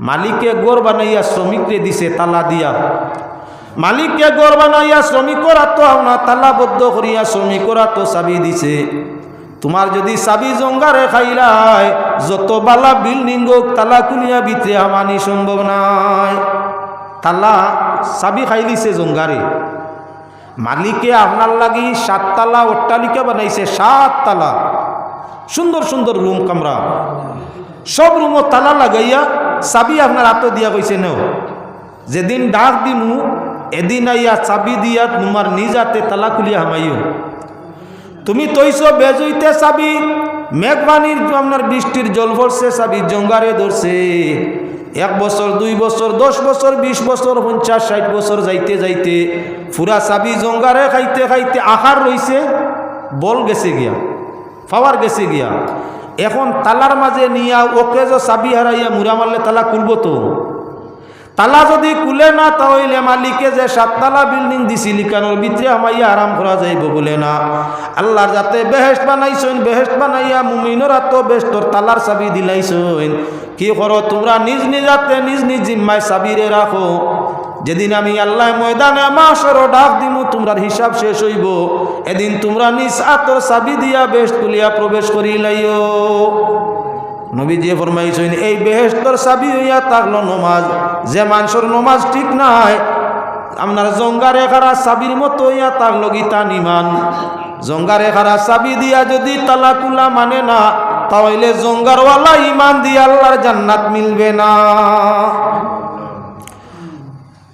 মালিকে গোর বানাইয়া শ্রমিকরে দিছে, তালা দিয়া। মালিককে গোর বানাইয়া শ্রমিকরা তো না তালাবদ্ধ করিয়া শ্রমিকরা তো চাবি দিছে। তোমার যদি চাবি জঙ্গারে খাইলাই, যত বালা বিল্ডিং তালা কুলিয়া ভিতরে হামানি সম্ভব নাই। তালা চাবি খাইলিছে জঙ্গারে। মালিকে আপনার লাগি সাততলা অট্টালিকা বানাইছে, সাত তালা। সুন্দর সুন্দর রুম কামরা। সব রুমও তালা লাগাইয়া চাবি আপনার হাত দিয়া কইছে নেও। যেদিন ডাক দিমু, এদিন আইয়া চাবি দিয়া তোমার নিজ হাতে তালা খুলিয়া হামাইও। তুমি তৈছ বেজইতে চাবি মেঘবাণীর আপনার বৃষ্টির জল ভরছে চাবি জঙ্গারে ধরছে এক বছর দুই বছর দশ বছর বিশ বছর পঞ্চাশ ষাট বছর যাইতে যাইতে ফুরা চাবি জঙ্গারে খাইতে খাইতে আহার রইছে বল গেছে গিয়া পাওয়ার গেছে গিয়া। এখন তালার মাঝে নিয়া ওকে যে চাবি হারাইয়া মুরা মারলে তালা খুলব তো? তালা যদি কুলে না, তাহলে মালিকে যে সাততলা বিল্ডিং দিছি লিকানোর ভিতরে আমাইয়া আরাম করা যাইব বলে না। আল্লাহর যাতে বেহেস্ট বানাইছেন বেহেস্ট বানাইয়া মুমিনর তো বেষ্টর তালার চাবি দিলাইছেন। কি করো তোমরা? নিজ নিজাতে নিজ নিজ জিম্মায় চাবিরে রাখো। যেদিন আমি আল্লাহ ময়দানে মাসর ডাক দিমু তোমরা হিসাব শেষ হইব। এদিন তোমরা নিজ আতর চাবি দিয়া বেষ্ট তুলিয়া প্রবেশ করিলাইও। নবী যে ফরমাইছেন, এই বেহেস্তর চাবি হইয়া থাকল নমাজ। যে মানুষের নমাজ ঠিক নাই, আপনার জঙ্গারে খারা চাবির মতো হইয়া থাকল গীতা নিমান জঙ্গারে খারা চাবি দিয়া যদি তালা কুলা মানে না, তাহলে জঙ্গারওয়ালা ইমান দিয়ে আল্লাহর জান্নাত মিলবে না।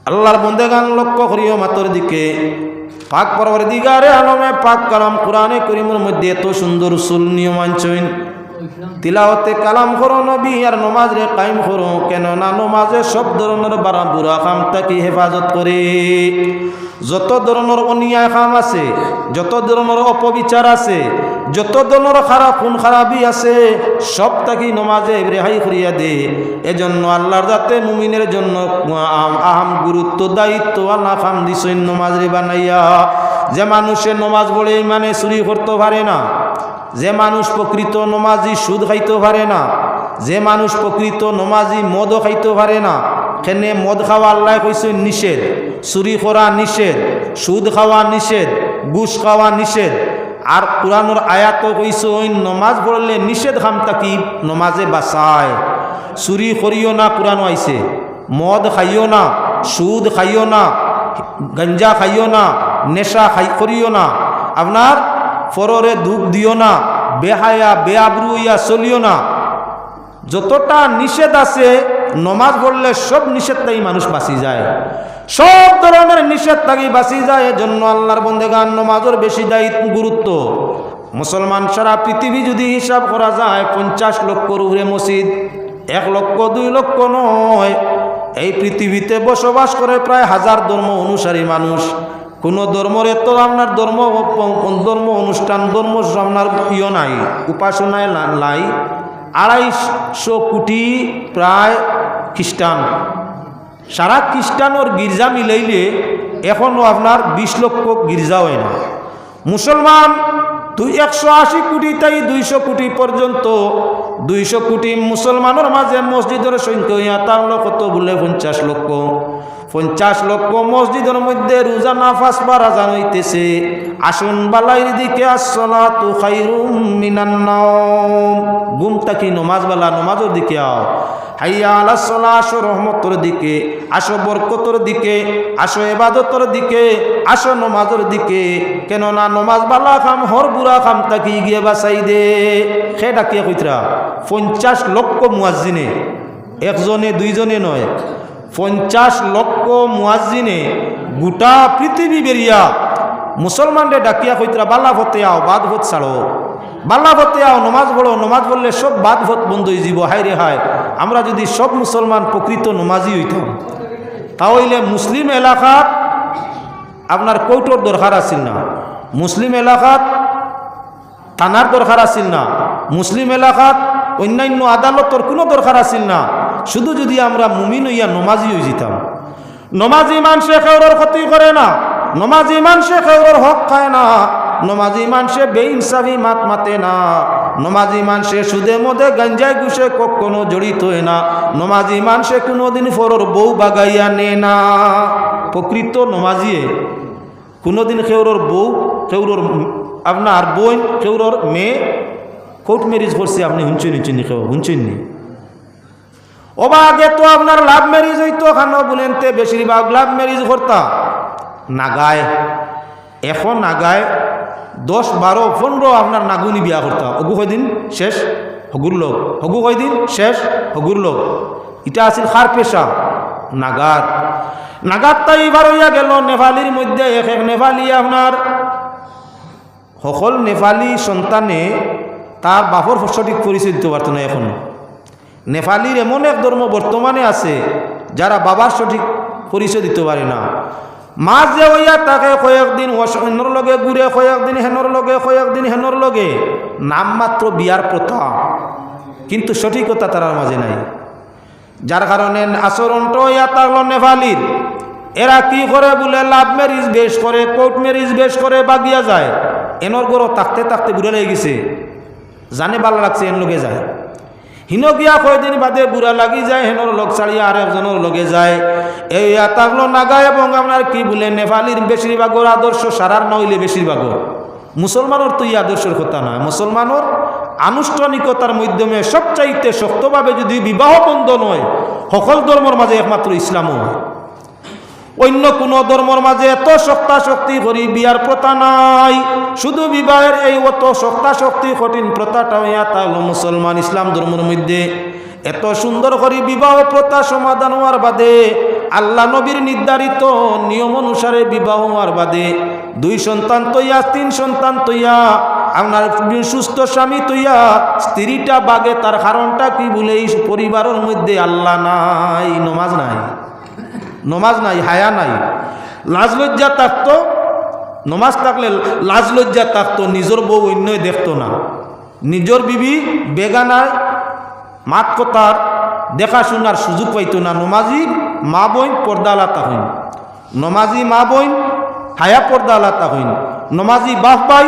আল্লাহর বন্দেগান লক্ষ্য করিও মাতর দিকে। পাক পরবর দিগারে আলমে পাক কালাম কোরআনে করিমের মধ্যে এত সুন্দর সুল নিয়ম আনছেন। তিলাওতে কালাম করো নবী আর নমাজ রে কায়েম করো কেন না নমাজে সব ধরনের বারা বুড়া কাম তাকে হেফাজত করে। যত ধরনের অনিয়ায় কাম আছে, যত ধরনের অপবিচার আছে, যত ধরনের খারাপ খুন খারাপই আছে সব তাকে নমাজে রেহাই করিয়া দে। এজন্য আল্লাহর যাতে মুমিনের জন্য আহাম গুরুত্ব, দায়িত্ব, আল্লাহ খাম দিছেন নমাজ রে বানাইয়া। যে মানুষে নমাজ বলে মানে চুরি করতে পারে না যে মানুষ প্রকৃত নমাজি সুদ খাইতে পারে না, যে মানুষ প্রকৃত নমাজি মদও খাইতে পারে না, কেনে মদ খাওয়া আল্লাহ কইছে নিষেধ, চুরি করা নিষেধ, সুদ খাওয়া নিষেধ, ঘুষ খাওয়া নিষেধ। আর কোরআনোর আয়াত কইছে, ওই নমাজ পড়লে নিষেধ খাম কি? নমাজে বাঁচায়। চুরি করিও না, কোরআন আইছে। মদ খাইও না, সুদ খাইও না, গঞ্জা খাইও না, নেশা খাই, করিও না। আপনার ফররে দুঃখ দিও না, বেহায়া, বেআব্রু ইয়া চলিও না। যতটা নিষেধ আছে, নমাজ পড়লে সব নিষেধ তাই মানুষ বাঁচি যায়। সব ধরনের নিষেধ তাকে বাঁচি যায়, এজন্য আল্লাহর বন্দেগান নমাজের বেশি দায়িত্ব গুরুত্ব। মুসলমান সারা পৃথিবী যদি হিসাব করা যায়, পঞ্চাশ লক্ষর উপরে মসজিদ, এক লক্ষ, দুই লক্ষ নয়। এই পৃথিবীতে বসবাস করে প্রায় হাজার ধর্ম অনুসারী মানুষ। কোনো ধর্মের এত আপনার ধর্ম ধর্ম অনুষ্ঠান, ধর্ম আপনার ইয় নাই, উপাসনায় নাই আড়াইশো কোটি প্রায় খ্রিস্টান। সারা খ্রিস্টান ওর গির্জা মিলাইলে এখনও আপনার বিশ লক্ষ গির্জা হয় না। মুসলমান দুই একশো আশি কোটি, তাই দুইশো কোটি পর্যন্ত, দুইশো কোটি মুসলমানের মাঝে মসজিদের সংখ্যা হইয়া তার কত বলে পঞ্চাশ লক্ষ। পঞ্চাশ লক্ষ মসজিদের মধ্যে রোজা নাফাস বারা জানাইতেছে আসুন বালাইর দিকে আসলা তু খাইরুম মিনান্নাম গুম তাকি নমাজ বালা? নমাজের দিকে আও। হাইয়া আলা সলা রহমতর দিকে, আসো বরকতর দিকে, আসো এবাদতর দিকে, আসো নমাজের দিকে। কেননা নমাজ বালা খাম, হর বুড়া খাম, তাকি গিয়ে বাসাই দে। সে ডাকিয়া কইতরা, পঞ্চাশ লক্ষ মুয়াজ্জিনে, একজনে, দুইজনে নয়, পঞ্চাশ লক্ষ মুয়াজ্জিনে গোটা পৃথিবী বেরিয়া মুসলমানরে ডাকিয়া কইতরা বাল্লা ভতে আও, বাদ ভোট ছাড়ো। বাল্লা ভতে আও, নমাজ পড়ো, নমাজ পড়লে সব বাদ ভোট বন্ধ হয়ে যাব হায় রে হায়। আমরা যদি সব মুসলমান প্রকৃত নমাজি হইতাম তাহলে মুসলিম এলাকাত আপনার কৌটোর দরকার আছিল না। মুসলিম এলাকাত থানার দরকার আছিল না। মুসলিম এলাকাত অন্যান্য আদালতর কোনো দরকার আছিল না। শুধু যদি আমরা মুমিন হইয়া নমাজি হয়ে যেতাম। নমাজি মানুষে খেউরের ক্ষতি করে না। নমাজি মানুষে খেউরের হক খায় না। নমাজি মানুষে বেইনসাফি মাত মাতে না। নমাজি মানুষে সুদে মধ্যে গাঞ্জায় ঘুষে কখনো জড়িত না। নমাজি মানুষে কোনোদিন ফরর বউ বাগাইয়া নে না। প্রকৃত নমাজিয়ে কোনোদিন কেউরর বউ কেউরর আপনার বোন কেউরর মেয়ে কোর্ট ম্যারেজ করছে আপনি হুঁচুন হুঁচুন কেউ হুঁচুন নি। ওবা আগে তো আপনার লাভ ম্যারেজ হইতো, খানো বলেন বেশিরভাগ লাভ ম্যারেজ করতা। নাগায়, এখন নাগায় দশ, বারো, পনেরো আপনার নাগুনি বিয়া করতা হগু কয়দিন? শেষ? হগুর লোক। হগু কয়দিন? শেষ? হগুর লোক। এটা আছিল খার পেশা। নাগার নাগার তাই এবার হইয়া গেল নেপালির মধ্যে এক এক নেপালি আপনার। সকল নেপালি সন্তানে তার বাপর সঠিক পরিচয় দিতে পারত না এখন। নেপালির এমন এক ধর্ম বর্তমানে আছে, যারা বাবার সঠিক পরিচয় দিতে পারে না। যে হইয়া তাকে কয়েকদিন হেনর লগে ঘুরে কয়েকদিন হেনর লগে কয়েকদিন হেনর লগে নামমাত্র বিয়ার প্রথা। কিন্তু সঠিকতা তার মাঝে নাই। যার কারণে আচরণটা হইয়া থাকল নেপালির এরা কি করে বলে, লাভ ম্যারিজ বেশ করে, কোর্ট ম্যারিজ বেশ করে, বাগিয়া যায়। এনর গরো তাকতে তাকতে বুড়ে লেগে গেছে। জানে ভালো লাগছে এন লোকে যায়। হিন গিয়া কয়দিন বাদে বুড়া লাগি যায় হেনর লোক ছাড়িয়া আর একজনের লগে যায়। এই তাগলো নাগা এবং আপনার কি বলে নেপালির বেশিরভাগর আদর্শ সারার নইলে বেশিরভাগর মুসলমানের তো এই আদর্শের কথা নয় মুসলমানের আনুষ্ঠানিকতার মাধ্যমে সবচাইতে শক্তভাবে যদি বিবাহ বন্ধ হয়, সকল ধর্মর মাঝে একমাত্র ইসলামও হয়। অন্য কোনো ধর্মর মাঝে এত শক্তা শক্তি করি বিয়ার প্রথা নাই। শুধু বিবাহের এই অত শক্তা শক্তি কঠিন প্রথাটা হইয়া তাহলে মুসলমান ইসলাম ধর্মের মধ্যে। এত সুন্দর করে বিবাহ প্রথা সমাধান হওয়ার বাদে, আল্লাহ নবীর নির্ধারিত নিয়ম অনুসারে বিবাহ হওয়ার বাদে, দুই সন্তান তৈয়া, তিন সন্তান তৈয়া, আপনার সুস্থ স্বামী তৈয়া, স্ত্রীটা বাগে, তার কারণটা কি বলে এই পরিবারের মধ্যে আল্লাহ নাই, নমাজ নাই। নমাজ নাই, হায়া নাই। লাজ লজ্জা থাকতো, নমাজ থাকলে লাজ লজ্জা থাকতো, নিজের বউ অন্যই দেখতো না। নিজের বিবি বেগানায় মাত কথার দেখাশোনার সুযোগ পাইতো না। নমাজি মা বইন পর্দা আলাতা হইন। নমাজি মা বইন হায়া পর্দা আলাতা হইন। নমাজি বাপ ভাই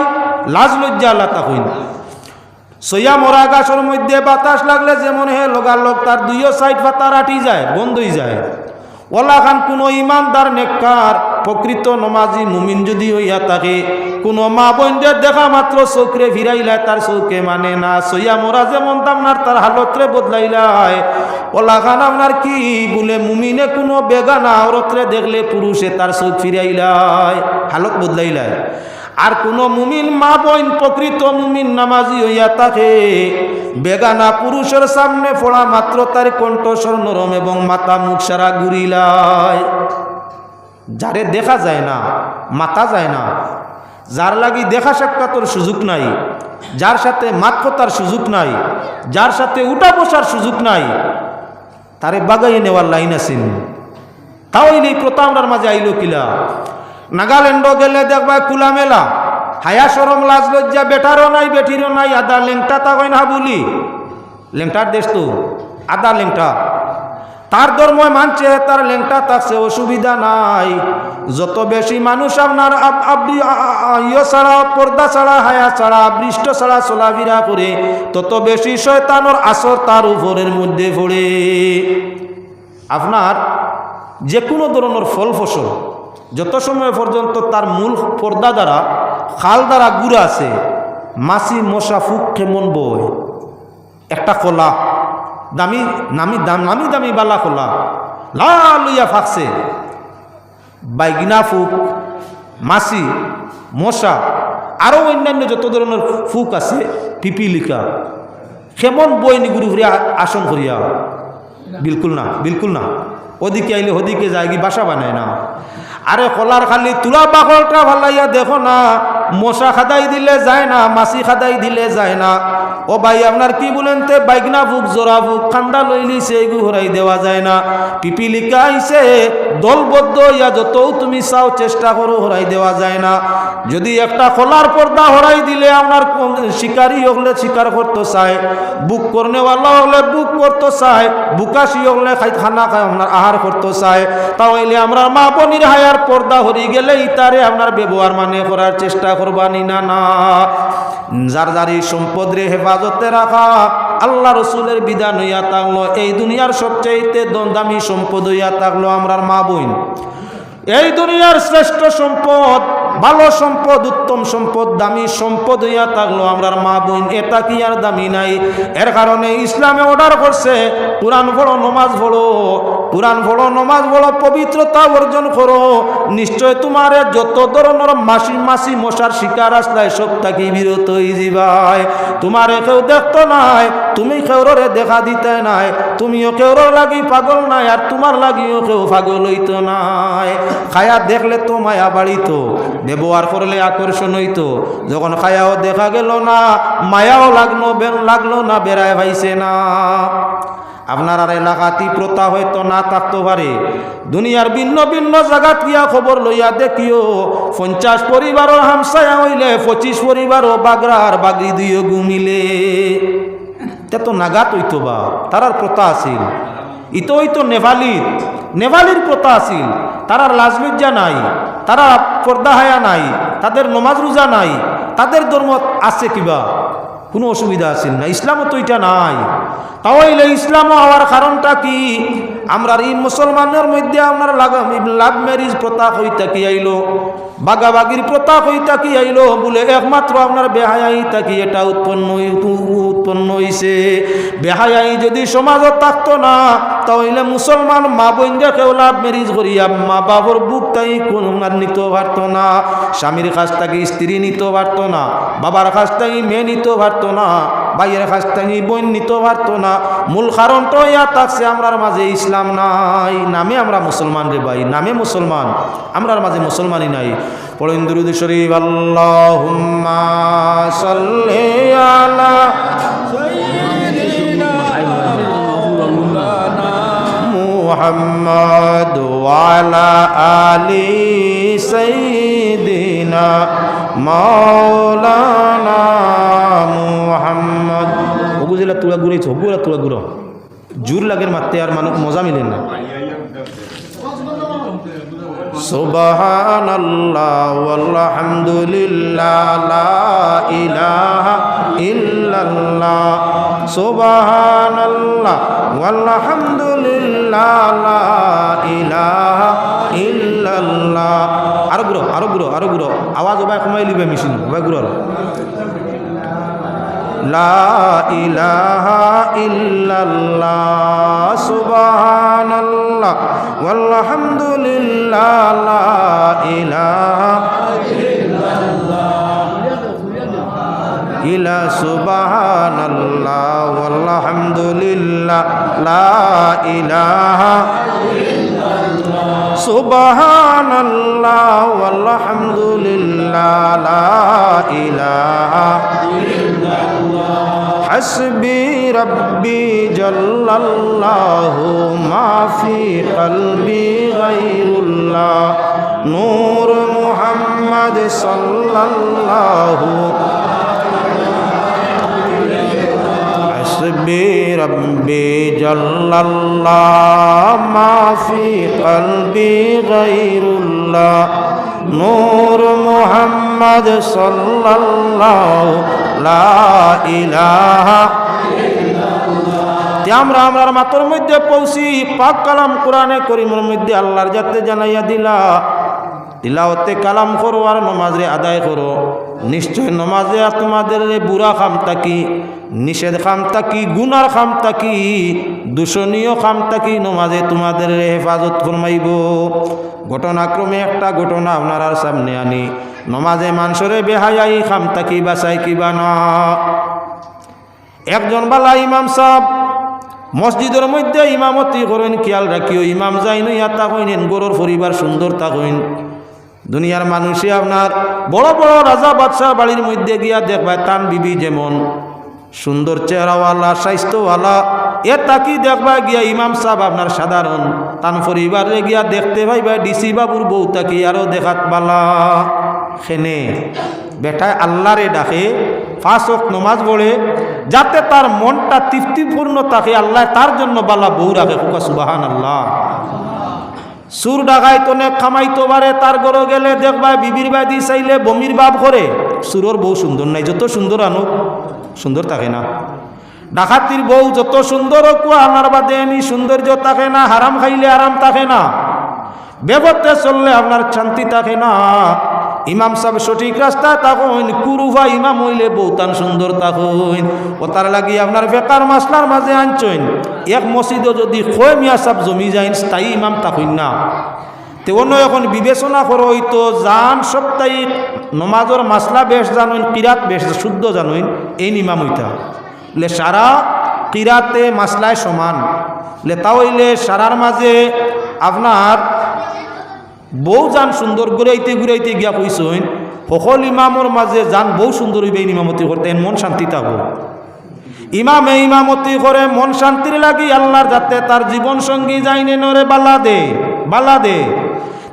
লাজ লজ্জা আলাতা হইন। সইয়া মরা গাছের মধ্যে বাতাস লাগলে যেমন হে লগালগ তার দুইও সাইড পাতা রাটি যায়, বন্ধই যায়। ওলা খান, কোনো ইমানদার, নেককার, প্রকৃত নমাজি, মুমিন যদি হইয়া থাকে, কোনো মা বোনদের দেখা মাত্র চৌকরে ভিড়াইলায় তার চৌকে মানে না। সইয়া মোরা যেমন আপনার তার হালতরে বদলাইলায় ওলা খান, আপনার কি বলে, মুমিনে কোনো বেগানা, অরতরে দেখলে পুরুষে তার চোখ ফিরাইলায় হালত বদলাইলায় আর কোন মুমিন মা বোন, প্রকৃত মুমিন নামাজি হইয়া থাকে। বেগানা পুরুষের সামনে ফোড়া মাত্র তার কণ্ঠস্বর নরম এবং মাথা মুখ সারা ঘুরিলায় যারে দেখা যায় না, মাথা যায় না। যার লাগি দেখা সাক্ষাতর সুযোগ নাই। যার সাথে মাত কথার সুযোগ নাই। যার সাথে উঠা বসার সুযোগ নাই। তারে বাগাইয়ে নেওয়ার লাইন আছেন। তাও এই প্রথা মাঝে আইলো কিলা। নাগাল্যান্ডও গেলে দেখবা খোলা মেলা হায়া সরম লাজ, লজ্জা, বেটারও নাই, বেটিরও নাই, আদা লেংটা তা হয় না বলি। লেংটার দেশ তো, আদা লেংটা। তার ধর্ম মানছে, তার লেংটা থাকছে অসুবিধা নাই। যত বেশি মানুষ আপনার ইয়ে ছাড়া, পর্দা ছাড়া, হায়া ছাড়া, বৃষ্ট ছাড়া, চলাফেরা করে, তত বেশি শয়তানোর আসর তার উপরের মধ্যে পড়ে। আপনার যে কোনো ধরনের ফল ফসল যত সময় পর্যন্ত তার মূল পর্দা দ্বারা খাল দ্বারা গুড়া আছে, মাছি, মশা, ফুক কেমন বই একটা কলা, দামি, নামি, দাম, নামি, দামি বালা কলা, লাল লইয়া ফাঁকছে। বাইগিনা ফুক, মাছি, মশা, আরও অন্যান্য যত ধরনের ফুক আছে, পিপিলিকা, কেমন বই নি গুরু ঘুরিয়া আসন করিয়া বিলকুল না বিলকুল না। ওদিকে আইলে ওদিকে যায় কি বাসা বানায় না। আরে কলার খালি তুলা বাকলটা ভালাইয়া দেখো না, মশা খাদাই দিলে যায় না, মাছি খাদাই দিলে যায় না। ও ভাই, আপনার কি বলেন তে বাইকনা বুক জোড়া বুক খান্দা লইলি সেই গুহরাই দেওয়া যায় না। পিপিলিকা আইছে দলবদ্ধ ইয়া যত তুমি চাও চেষ্টা করো, হরাই দেওয়া যায় না। যদি একটা খোলার পর্দা হরাই দিলে আপনার শিকারি হলে শিকার করতে চায়, বুক করনেওয়ালা হলে বুক করতে চায়, বুকাশি হলে খাই খানা খায়, আপনার আহার করতে চায়। তাহলে আমরা মা বনির হায়ার পর্দা হরি গেলে ইতারে আপনার ব্যবহার মানে করার চেষ্টা করবানি না না। যার যারি সম্পদ রে হেফাজতে রাখা। আল্লাহ রসুলের বিধান হইয়া থাকল, এই দুনিয়ার সবচেয়ে দামি সম্পদ হইয়া থাকল আমরা মা বোন। এই দুনিয়ার শ্রেষ্ঠ সম্পদ ভালো সম্পদ, উত্তম সম্পদ, দামি সম্পদ হইয়া থাকল আমরার মা বোন। এটা কি আর দামি নাই? এর কারণে ইসলামে অর্ডার করছে, কোরআন পড়ো, নমাজ পড়ো। কোরআন পড়ো, নমাজ পড়ো, পবিত্রতা অর্জন করো। নিশ্চয় তোমার যত ধরনের মাসি মাসি মশার শিকার আসলাই সব তাকে বিরত যাবাই তোমার কেউ দেখতো নাই, তুমি কেউরে দেখা দিতে নাই, তুমিও কেউর লাগি পাগল নাই, আর তোমার লাগিও কেউ পাগল হইতো নাই। খায়া দেখলে তো মায়া বাড়িতো। ব্যবহার করলে আকর্ষণ হইতো। যখন খায়াও দেখা গেল না, মায়াও লাগল লাগল না, বেড়ায় ভাইছে না। আপনার আর এলাকাতি প্রথা হয়তো না থাকতে পারে। দুনিয়ার ভিন্ন ভিন্ন জায়গাত গিয়া খবর লইয়া দেখিও, পঞ্চাশ পরিবারও হামসায়া হইলে, পঁচিশ পরিবারও বাগরার বাগরি দিও গুমিলে তে তো নাগাত হইতো বা তারার প্রথা আছিল। ইতো হইতো নেভালির নেভালির প্রথা আছিল। তারার লাজলজ্জা নাই তারা পর্দা হায়া নাই, তাদের নমাজ রোজা নাই, তাদের ধর্ম আছে কিবা? কোনো অসুবিধা আছিল না? ইসলামও তো এটা নাই। তাহলে ইসলামও হওয়ার কারণটা কি? আমরা এই মুসলমানের মধ্যে আপনার লাভ ম্যারিজ প্রথা হইতা কি আইলো? বাগাবাগির প্রথা হইতা কি আইলো? বলে একমাত্র আপনার বেহায়াই থাকি এটা উৎপন্ন উৎপন্ন হইছে। বেহায়াই যদি সমাজত থাকতো না, তাহলে মুসলমান মা বোনকে কেউ লাভ ম্যারিজ করিয়া মা বাবর বুক তাই কোনো আর নিতে পারতো না, স্বামীর কাছ থেকে স্ত্রী নিতে পারতো না, বাবার কাছ থেকে মেয়ে নিতে পারতো না বাইয়ের কাছ থেকে বোন নিতে পারতো না। মূল কারণ তো ইয়া থাকছে, আমরার মাঝে ইসলাম নাই। নামে আমরা মুসলমান রে ভাই, নামে মুসলমান। আমরার মাঝে মুসলমানই নাই। পড়েন দুরুদ শরীফ, আল্লাহুম্মা সাল্লি মুহাম্মদ ওয়ালা আলি সাইয়্যিদিনা মাওলানা মুহাম্মদ ওগুজিলা তুলা ঘুরেছ ওগুলা তুলা ঘুরো জোর লাগের মারতে আর মানুষ মজা মিলে না سبحان الله والحمد لله لا إله إلا الله سبحان الله والحمد আরও গুরো আরও গুরো আরও গুরো আওয়াজ ওবাই কমাই লিবে মিশিন ওবাই গুরো লা ইলাহা ইল্লাল্লাহ, সুবহানাল্লাহ। ওয়াল হামদুলিল্লাহ, লা ইলাহা إلا سبحان الله والحمد لله لا إله سبحان الله. والحمد لله لا إله حسبي ربي جل الله ما في قلبي غير الله. نور محمد صلى الله حسبي ربي جل الله ما في قلبي غير الله نور محمد صلى الله لا إله তে আমরা আমরার মাতর মধ্যে পৌঁছি পাক কালাম কোরআনে করিমের মধ্যে আল্লাহর যাতে জানাইয়া দিলা তিলাওতে কালাম করো আর নমাজে আদায় করো নিশ্চয় নমাজে আর তোমাদের এই বুড়া খাম তাকি নিষেধ খাম তাকি গুনার খাম তাকি দূষণীয় খাম তাকি নমাজে তোমাদের হেফাজত ফরমাইব। ঘটনাক্রমে একটা ঘটনা আপনার সামনে আনি। নমাজে মানুষরে বেহায়াই খাম তাকি বাসাই কিবা না? একজন বালা ইমাম সাহ মসজিদের মধ্যে ইমামতি করেন, খেয়াল রাখিও, ইমাম যাইন ইয়াতা কইনেন গরুর পরিবার সুন্দর তা কইন দুনিয়ার মানুষে আপনার বড় বড় রাজা বাদশাহ বাড়ির মধ্যে গিয়া দেখবায় তান বিবি যেমন। সুন্দর চেহারাওয়ালা, স্বাস্থ্যওয়ালা। এ তাকি দেখবা গিয়া ইমাম সাহেব আপনার সাধারণ? তান পরিবারে গিয়া দেখতে পাইবা ডিসি বাবুর বউ তাকি আরও দেখাত বালা? খেনে। বেটায় আল্লাহরে ডাকে ফাঁসক নমাজ পড়ে, যাতে তার মনটা তৃপ্তিপূর্ণ থাকে, আল্লাহ তার জন্য বালা বউ রাখে। হুকা সুবাহান আল্লাহ সুর ডাকাই তনে খামাইতো পারে তার গরো গেলে দেখবা, বিবির বাদি চাইলে বমির বাপ করে সুরর বউ সুন্দর নাই, যত সুন্দর আনুক, সুন্দর থাকে না। ডাকাতির বউ যত সুন্দর কুয়া আমার বাদে এনি সৌন্দর্য থাকে না, হারাম খাইলে আরাম থাকে না। বেবতে চললে আপনার শান্তি থাকে না। ইমাম সাহেব সঠিক রাস্তা তাকইন, কুরুফা ইমাম হইলে বৌতান সুন্দর তাকইন। ও তার লাগি আপনার বেকার মাসলার মাঝে আনছইন এক মসজিদও যদি খয় মিয়া সাহেব জমি যাইন, স্থায়ী ইমাম তাকইন না। তে অন্য এখন বিবেচনা করো হইতো জান সপ্তাহিক নমাজর মাসলা বেশ জানুন কিরাত বেশ শুদ্ধ জানুন এই নিমাম হইতা লে সারা কিরাতে মাসলায় সমান। লে তাহলে সারার মাঝে আপনার বউ যান সুন্দর ঘুরাইতে ঘুরাইতে গিয়া কইসইন সকল ইমামর মাঝে যান বউ সুন্দর হইবে ইমামতি করতে মন শান্তি থাকব ইমামে ইমামতি করে মন শান্তির লাগি আল্লাহর যাতে তার জীবন সঙ্গী যাইনে নরে বালা দে বালা দে।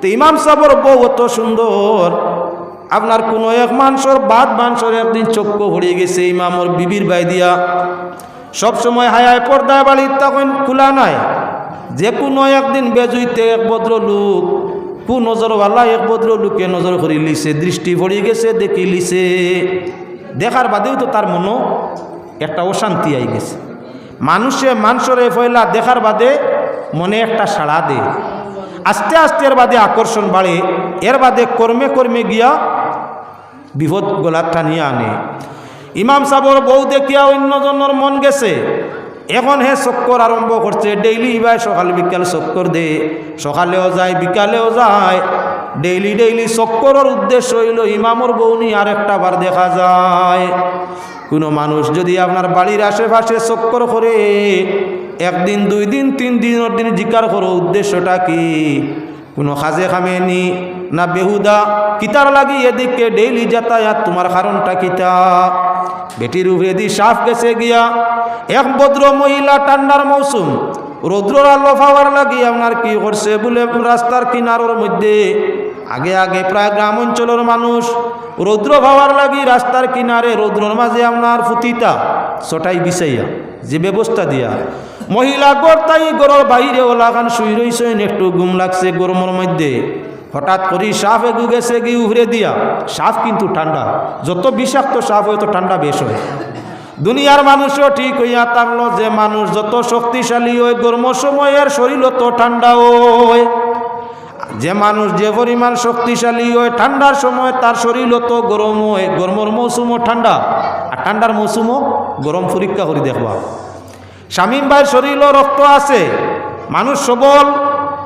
তো ইমাম সাবর বউ অত সুন্দর। আপনার কোনো এক মাংসর, বাদ মাংসর একদিন চক্ষু ভরিয়ে গেছে ইমামর বিবির বাই দিয়া। সব সময় হায়ায় পর্দায় বাড়ি তখন খোলা নাই। যে কোনো একদিন বেজুইতে এক ভদ্র লোক কু নজরওয়ালা এক ভদ্র লোকে নজর করি লিছে, দৃষ্টি পড়ে গেছে, দেখি লিছে। দেখার বাদেও তো তার মনো একটা অশান্তি আই গেছে। মানুষে মানুষরে ফয়লা দেখার বাদে মনে একটা সাড়া দে আস্তে আস্তে এর বাদে আকর্ষণ বাড়ে, এর বাদে কর্মে কর্মে গিয়া বিপদ গলার টানিয়ে আনে। ইমাম সাবর বউ দেখিয়া অন্যজনের মন গেছে। এখন হে চক্কর আরম্ভ করছে, ডেইলি ইবাই সকাল বিকাল চক্কর দে, সকালেও যায়, বিকালেও যায়। ডেইলি ডেইলি চক্করের উদ্দেশ্য হইল ইমামর বউনি আর একটা বার দেখা যায়। কোনো মানুষ যদি আপনার বাড়ির আশেপাশে চক্কর করে একদিন, দুই দিন, তিন দিনের দিন জিকার করো। উদ্দেশ্যটা কি? কোনো খাজে খামে নি বেহুদা? কিতার লাগি এদিকে ডেইলি যাতায়াত, তোমার কারণটা কিতা বেটির উপরে দি সাফ গেছে গিয়া। এক ভদ্র মহিলা ঠান্ডার মৌসুম, রৌদ্রর আলো পাওয়ার লাগি আপনার কি করছে বলে, রাস্তার কিনারোর মধ্যে। আগে আগে প্রায় গ্রাম অঞ্চলের মানুষ রৌদ্র পাওয়ার লাগি রাস্তার কিনারে রৌদ্রর মাঝে আপনার ফুতিতা ছটাই বিছাইয়া, যে ব্যবস্থা দিয়া। মহিলা গড়তাই গড়র বাইরে ওলাখান শুই রইছেন একটু ঘুম লাগছে গরমের মধ্যে। হঠাৎ করি সাপ এগু গেছে গিয়ে উভরে দিয়া। সাপ কিন্তু ঠান্ডা, যত বিষাক্ত সাপ হয় তো ঠান্ডা বেশ হয়। দুনিয়ার মানুষও ঠিক হইয়া থাকল যে মানুষ যত শক্তিশালী হয় গরম সময়ের শরীর তো ঠান্ডা হয়। যে মানুষ যে পরিমাণ শক্তিশালী হয় ঠান্ডার সময় তার শরীর তো গরম হয় গরমের মৌসুমও ঠান্ডা, আর ঠান্ডার মৌসুমও গরম পরীক্ষা করে দেখবা। শামীম ভাইয়ের শরীরও রক্ত আছে, মানুষ সবল,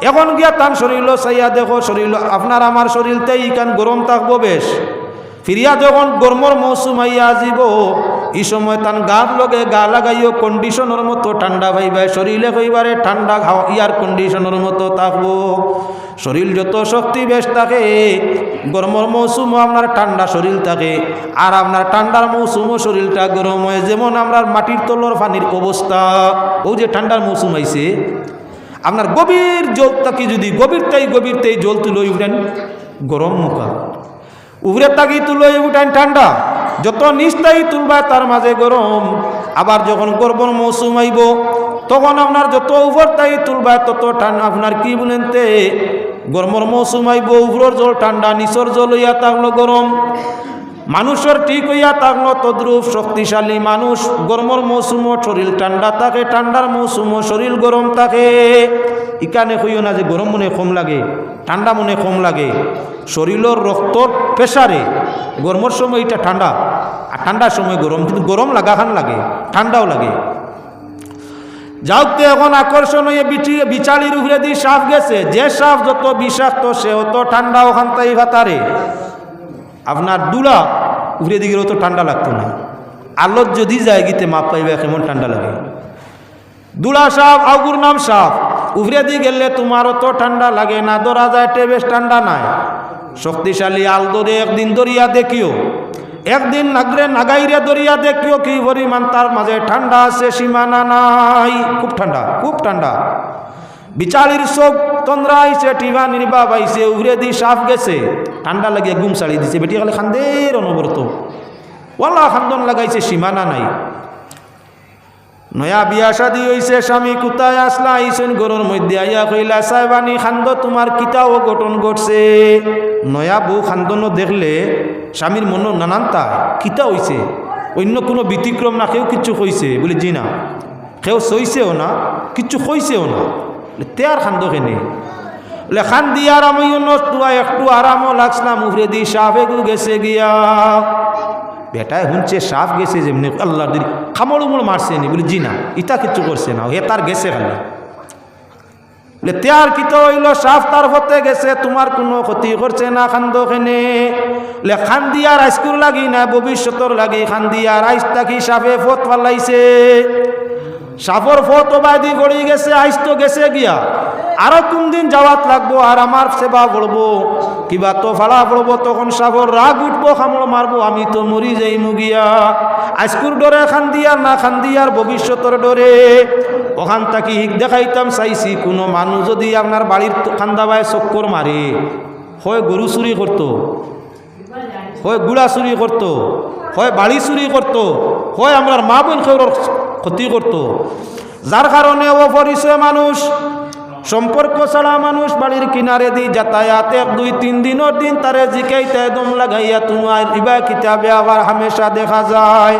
এখন গিয়া তার শরীর চাইয়া দেখো শরীর আপনার আমার শরীরতে ইকান গরম থাকব বেশ। ফিরিয়া যখন গরমর মৌসুম আইয়া যাব এই সময় তান গার লগে গা লাগাইও কন্ডিশনের মতো ঠান্ডা ভাইবাই শরীরে কইবারে ঠান্ডা ইয়ার কন্ডিশনের মতো থাকব। শরীর যত শক্তি বেশ থাকে, গরমের মৌসুমও আপনার ঠান্ডা শরীর থাকে, আর আপনার ঠান্ডার মৌসুমও শরীরটা গরম হয়। যেমন আমরা মাটির তলর পানির অবস্থা, ও যে ঠান্ডার মৌসুম আইছে, আপনার গভীর জল তাকি যদি গভীরতাই গভীরতাই জল তুলে উঠেন, গরম মুখা উভরে তাকি তুলে উঠেন ঠান্ডা, যত নিস্তাই তুলবা তার মাঝে গরম। আবার যখন গরবর মৌসুম আইব, তখন আপনার যত উপর তাই তুলবা, তত ঠান্ডা। আপনার কি বলেন তে? গরমর মৌসুম আইব জল, ঠান্ডা নিচর জল হইয়া থাকল গরম। মানুষের ঠিক হইয়া থাকল তদ্রুপ শক্তিশালী মানুষ। গরমর মৌসুমও শরীর ঠান্ডা থাকে, ঠান্ডার মৌসুমও শরীর গরম থাকে। ইকানে হইও না যে গরম মনে কম লাগে, ঠান্ডা মনে কম লাগে। শরীরের রক্তর প্রেসারে গরমের সময় এটা ঠান্ডা, আর ঠান্ডার সময় গরম, কিন্তু গরম লাগাখান লাগে, ঠান্ডাও লাগে। যাওক এখন আকর্ষণ হয়ে বিচি বিচালির উপরে দিয়ে সাপ গেছে। যে সাপ যত বিষাক্ত সে অত ঠান্ডা ওখান তাই ভাতারে। আপনার দুলা উপরে দিকে অত ঠান্ডা লাগতো না। আলোর যদি যায় গিতে মাপ পাইবে, কেমন ঠান্ডা লাগে। দুলা সাপ আগুর নাম সাপ উপরে দিয়ে গেলে তোমার অত ঠান্ডা লাগে না ধরা যায় বেশ ঠান্ডা নাই। শক্তিশালী আল ধরে একদিন ধরিয়া দেখিও। একদিন নাগরে নাগাইরে দরিয়া দেখিও কি পরিমাণ তার মাঝে ঠান্ডা আছে, সীমানা নাই? খুব ঠান্ডা খুব ঠান্ডা। বিচালির চোখ তন্দ্রা আইছে টিভা নির্বা পাইছে উগরে দি সাফ গেছে। ঠান্ডা লাগিয়ে গুম সাড়ি দিছে। বেটি খালে খান্দের অনবরত। ওয়াল্লা খান্দন লাগাইছে, সীমানা নাই। নয়া বিয়া শাদি হইছে স্বামী কুতায় আসলা? আইসেন গরুর মধ্যে আইয়া কইলা সাহেবানি খান্দ তোমার কিতাও গঠন ঘটছে। নয়া বউ খান্দন দেখলে স্বামীর মন নানান তা কিতা হইছে? অন্য কোনো ব্যতিক্রম না কেউ কিচ্ছু কইছে? বলে জি না। কেউ সইছেও না কিচ্ছু কইছেও না। বলে, তে আর খান্দ কেনে? বলে খান দিয়ে আরাম নতুয়া একটু আরামও লাগছ না মুখরে দি সাফে গেছে গিয়া। বেটায় হুনছে সাফ গেছে যেমনি আল্লাহ দিন খামড় উমড় মারছে নি, বলি, জি না ইটা কিচ্ছু করছে না, হে তার গেছে খালি। বলে, তেয়ার কি তো হইল সাফ তার হতে গেছে, তোমার কোনো ক্ষতি করছে না খান্দ খেনে বলে খান দিয়ার আইসকুর লাগি না, ভবিষ্যতর লাগি খান দিয়ার আইস তাকি সাফে ফত ফালাইছে সাফর ফত বাদি গড়ি গেছে, আইস তো গেছে গিয়া। আরও কোন দিন যাওয়াত লাগবো, আর আমার সেবা পড়ব কিবা তো ফালা পড়ব, তখন সাফর রাগ উঠবো খামড় মারবো, আমি তো মরি যাই মুগিয়া আইসকুর ডরে খান দিয়ার না খান দিয়ার ভবিষ্যতর ডরে। ওখান থাকি হিক দেখাইতাম, চাইছি কোনো মানুষ যদি আপনার বাড়ির খান্দাবায় চক্কর মারে। হয় গরু চুরি করতো, হয় গুড়া চুরি করতো, হয় বাড়ি চুরি করতো, হয় আমরা মা বোন খেউর ক্ষতি করত। যার কারণে অপরিচয় মানুষ, সম্পর্ক ছাড়া মানুষ বাড়ির কিনারে দি যাতায়াত এক, দুই, তিন দিনের দিন তারে জিকাইতে দম লাগাইয়া তোমার ইবা কিতাবে আবার হামেশা দেখা যায়।